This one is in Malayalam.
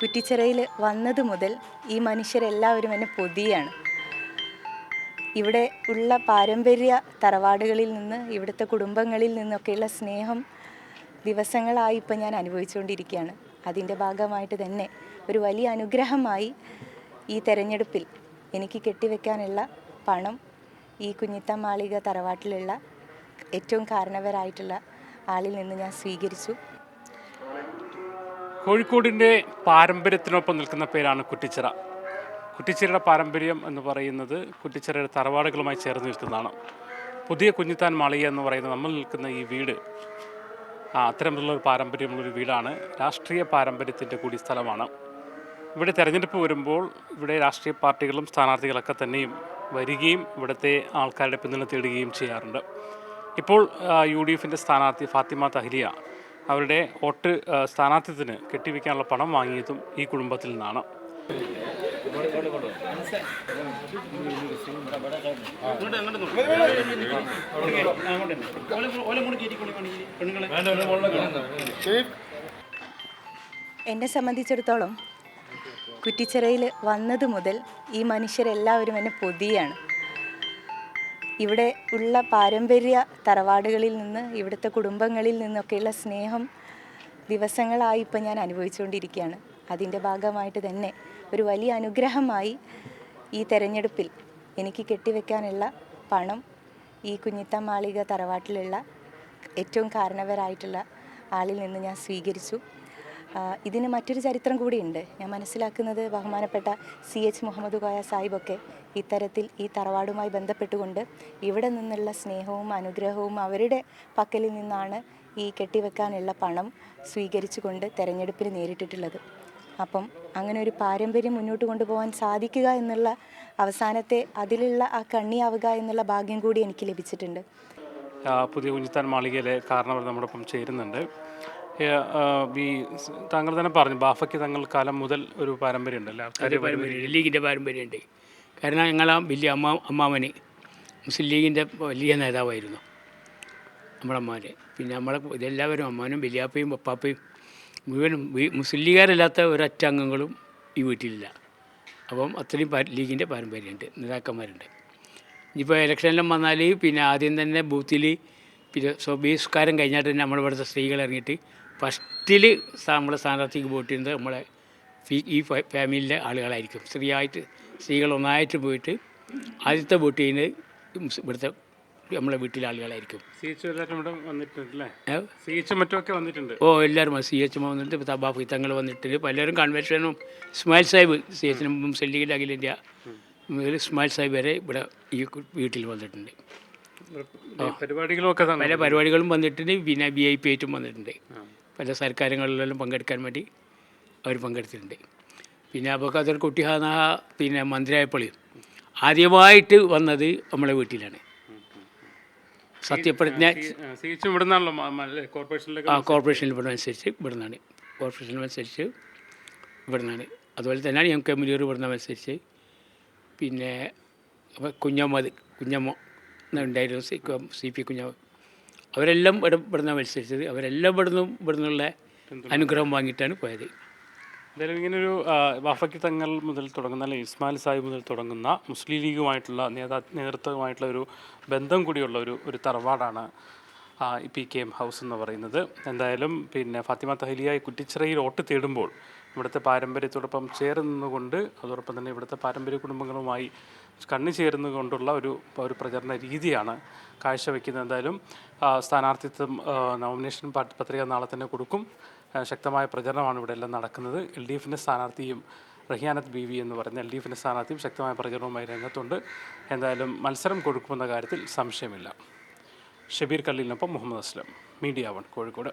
കുറ്റിച്ചിറയിൽ വന്നത് മുതൽ ഈ മനുഷ്യരെല്ലാവരും എന്നെ പൊതിയാണ്. ഇവിടെ ഉള്ള പാരമ്പര്യ തറവാടുകളിൽ നിന്ന് ഇവിടുത്തെ കുടുംബങ്ങളിൽ നിന്നൊക്കെയുള്ള സ്നേഹം ദിവസങ്ങളായി ഇപ്പം ഞാൻ അനുഭവിച്ചുകൊണ്ടിരിക്കുകയാണ്. അതിന്റെ ഭാഗമായിട്ട് തന്നെ ഒരു വലിയ അനുഗ്രഹമായി ഈ തെരഞ്ഞെടുപ്പിൽ എനിക്ക് കെട്ടിവെക്കാനുള്ള പണം ഈ കുഞ്ഞിത്ത മാളിക തറവാട്ടിലുള്ള ഏറ്റവും കാരണവരായിട്ടുള്ള ആളിൽ നിന്ന് ഞാൻ സ്വീകരിച്ചു. കോഴിക്കോടിന്റെ പാരമ്പര്യത്തിനൊപ്പം നിൽക്കുന്ന പേരാണ് കുറ്റിച്ചിറ. കുറ്റിച്ചിറയുടെ പാരമ്പര്യം എന്ന് പറയുന്നത് കുറ്റിച്ചിറയുടെ തറവാടുകളുമായി ചേർന്ന് നിൽക്കുന്നതാണ്. പുതിയ കുഞ്ഞിത്താൻ മാളിക എന്ന് പറയുന്ന നമ്മൾ നിൽക്കുന്ന ഈ വീട് ആ, അത്തരത്തിലുള്ള ഒരു പാരമ്പര്യമുള്ളൊരു വീടാണ്. രാഷ്ട്രീയ പാരമ്പര്യത്തിന്റെ കൂടി സ്ഥലമാണ്. ഇവിടെ തിരഞ്ഞെടുപ്പ് വരുമ്പോൾ ഇവിടെ രാഷ്ട്രീയ പാർട്ടികളും സ്ഥാനാർത്ഥികളൊക്കെ തന്നെയും വരികയും ഇവിടുത്തെ ആൾക്കാരുടെ പിന്തുണ തേടുകയും ചെയ്യാറുണ്ട്. ഇപ്പോൾ യു ഡി എഫിന്റെ സ്ഥാനാർത്ഥി ഫാത്തിമ തഹ്ലിയ അവരുടെ വോട്ട് സ്ഥാനാർത്ഥ്യത്തിന് കെട്ടിവെക്കാനുള്ള പണം വാങ്ങിയതും ഈ കുടുംബത്തിൽ നിന്നാണ്. എന്നെ സംബന്ധിച്ചിടത്തോളം കുറ്റിച്ചിറയിൽ വന്നത് മുതൽ ഈ മനുഷ്യരെല്ലാവരും എന്നെ പൊതിയാണ്. ഇവിടെ ഉള്ള പാരമ്പര്യ തറവാടുകളിൽ നിന്ന് ഇവിടുത്തെ കുടുംബങ്ങളിൽ നിന്നൊക്കെയുള്ള സ്നേഹം ദിവസങ്ങളായി ഇപ്പം ഞാൻ അനുഭവിച്ചുകൊണ്ടിരിക്കുകയാണ്. അതിന്റെ ഭാഗമായിട്ട് തന്നെ ഒരു വലിയ അനുഗ്രഹമായി ഈ തെരഞ്ഞെടുപ്പിൽ എനിക്ക് കെട്ടിവെക്കാനുള്ള പണം ഈ കുഞ്ഞിത്ത മാളിക തറവാട്ടിലുള്ള ഏറ്റവും കാരണവരായിട്ടുള്ള ആളിൽ നിന്ന് ഞാൻ സ്വീകരിച്ചു. ഇതിന് മറ്റൊരു ചരിത്രം കൂടിയുണ്ട്. ഞാൻ മനസ്സിലാക്കുന്നത് ബഹുമാനപ്പെട്ട സി എച്ച് മുഹമ്മദ് കോയ സാഹിബൊക്കെ ഇത്തരത്തിൽ ഈ തറവാടുമായി ബന്ധപ്പെട്ടുകൊണ്ട് ഇവിടെ നിന്നുള്ള സ്നേഹവും അനുഗ്രഹവും അവരുടെ പക്കലിൽ നിന്നാണ് ഈ കെട്ടിവെക്കാനുള്ള പണം സ്വീകരിച്ചുകൊണ്ട് തെരഞ്ഞെടുപ്പിന് നേരിട്ടിട്ടുള്ളത്. അപ്പം അങ്ങനെ ഒരു പാരമ്പര്യം മുന്നോട്ട് കൊണ്ടുപോകാൻ സാധിക്കുക എന്നുള്ള അവസാനത്തെ അതിലുള്ള ആ കണ്ണിയാവുക എന്നുള്ള ഭാഗ്യം കൂടി എനിക്ക് ലഭിച്ചിട്ടുണ്ട്. പുതിയ കുഞ്ഞിത്താൻ മാളികയിലെ കാരണവർ നമ്മുടെ ഒപ്പം ചേരുന്നുണ്ട്. ഈ താങ്കൾ തന്നെ പറഞ്ഞു ബാഫയ്ക്ക് തങ്ങൾ കാലം മുതൽ ഒരു പാരമ്പര്യം ഉണ്ടല്ലോ ആൾക്കാർ പാരമ്പര്യം ലീഗിന്റെ പാരമ്പര്യമുണ്ട്. കാരണം ഞങ്ങൾ ആ വലിയ അമ്മ അമ്മാവന് മുസ്ലിം ലീഗിന്റെ വലിയ നേതാവായിരുന്നു. നമ്മുടെ അമ്മാവന് പിന്നെ നമ്മളെ ഇതെല്ലാവരും അമ്മാനും വലിയാപ്പയും പപ്പാപ്പയും മുഴുവനും മുസ്ലിം ലീഗുകാരല്ലാത്ത ഒരൊറ്റ അംഗങ്ങളും ഈ വീട്ടിലില്ല. അപ്പം അത്രയും ലീഗിന്റെ പാരമ്പര്യമുണ്ട്. നേതാക്കന്മാരുണ്ട്. ഇനിയിപ്പോൾ ഇലക്ഷനെല്ലാം വന്നാൽ പിന്നെ ആദ്യം തന്നെ ബൂത്തിൽ പിന്നെ സ്വബീസ്കാരം കഴിഞ്ഞിട്ട് തന്നെ നമ്മളിവിടുത്തെ സ്ത്രീകൾ ഇറങ്ങിയിട്ട് ഫസ്റ്റിൽ നമ്മളെ സ്ഥാനാർത്ഥിക്ക് വോട്ട് ചെയ്യുന്നത് നമ്മളെ ഈ ഫാമിലിയിലെ ആളുകളായിരിക്കും. സ്ത്രീയായിട്ട് സ്ത്രീകൾ ഒന്നായിട്ട് പോയിട്ട് ആദ്യത്തെ വോട്ട് ചെയ്യുന്നത് ഇവിടുത്തെ നമ്മളെ വീട്ടിലെ ആളുകളായിരിക്കും. സി എച്ച് എല്ലാവരും ഇവിടെ? സി എച്ചും മറ്റുമൊക്കെ വന്നിട്ടുണ്ട്? ഓ എല്ലാവരും സി എച്ച് എം വന്നിട്ട് തബാഫ് തങ്ങൾ വന്നിട്ടുണ്ട്. പലരും കൺവെൻഷനും സ്മൈൽ സാഹിബ് സി എച്ചിന് മുമ്പ് സെല്ലിഗിന്റെ അഖിലേന്ത്യ മുതൽ ഇസ്മായിൽ സാഹിബ് വരെ ഇവിടെ ഈ വീട്ടിൽ വന്നിട്ടുണ്ട്. പരിപാടികളും ഒക്കെ തന്നെ പല പരിപാടികളും വന്നിട്ടുണ്ട്. പിന്നെ വി ഐ പി ആയിട്ടും വന്നിട്ടുണ്ട്. പല സർക്കാരുകളിലും പങ്കെടുക്കാൻ വേണ്ടി അവർ പങ്കെടുത്തിട്ടുണ്ട്. പിന്നെ അബുഖാദർ കുട്ടിഹാന പിന്നെ മന്ത്രിയായപ്പോൾ ആദ്യമായിട്ട് വന്നത് നമ്മളെ വീട്ടിലാണ്. സത്യപ്രതിജ്ഞ ആ കോർപ്പറേഷനിൽ ഇവിടെ അനുസരിച്ച് ഇവിടെ കോർപ്പറേഷനിൽ അനുസരിച്ച് ഇവിടുന്നാണ്. അതുപോലെ തന്നെയാണ് എം കെ മുനീർ ഇവിടുന്ന് അനുസരിച്ച് പിന്നെ കുഞ്ഞമ്മ കുഞ്ഞമ്മ ഉണ്ടായിരുന്നു സി പി കുഞ്ഞമ്മ. അവരെല്ലാം ഇവിടെ ഇവിടുന്ന് മത്സരിച്ചത്. അവരെല്ലാം ഇവിടുന്ന് ഇവിടുന്നുള്ള അനുഗ്രഹം വാങ്ങിയിട്ടാണ് പോയത്. എന്തായാലും ഇങ്ങനൊരു വാഫക്കി തങ്ങൾ മുതൽ തുടങ്ങുന്ന അല്ലെങ്കിൽ ഇസ്മായിൽ സാഹിബ് മുതൽ തുടങ്ങുന്ന മുസ്ലിം ലീഗുമായിട്ടുള്ള നേതാ നേതൃത്വമായിട്ടുള്ള ഒരു ബന്ധം കൂടിയുള്ള ഒരു ഒരു തറവാടാണ് പി കെ എം ഹൗസ് എന്ന് പറയുന്നത്. എന്തായാലും പിന്നെ ഫാത്തിമ തഹലിയ കുറ്റിച്ചിറയിൽ ഓട്ട് തേടുമ്പോൾ ഇവിടുത്തെ പാരമ്പര്യത്തോടൊപ്പം ചേർന്നുകൊണ്ട് അതോടൊപ്പം തന്നെ ഇവിടുത്തെ പാരമ്പര്യ കുടുംബങ്ങളുമായി കണ്ണു ചേർന്നുകൊണ്ടുള്ള ഒരു ഒരു പ്രചരണ രീതിയാണ് കാഴ്ചവെക്കുന്നത്. എന്തായാലും സ്ഥാനാർത്ഥിത്വം നോമിനേഷൻ പത്രിക നാളെ തന്നെ കൊടുക്കും. ശക്തമായ പ്രചരണമാണ് ഇവിടെ എല്ലാം നടക്കുന്നത്. എൽ ഡി എഫിന്റെ സ്ഥാനാർത്ഥിയും റഹിയാനത്ത് ബി വി എന്ന് പറയുന്ന എൽ ഡി എഫിന്റെ സ്ഥാനാർത്ഥിയും ശക്തമായ പ്രചരണവുമായി രംഗത്തുണ്ട്. എന്തായാലും മത്സരം കൊടുക്കുമെന്ന കാര്യത്തിൽ സംശയമില്ല. ഷബീർ കല്ലിനൊപ്പം മുഹമ്മദ് അസ്ലം മീഡിയ വൺ കോഴിക്കോട്.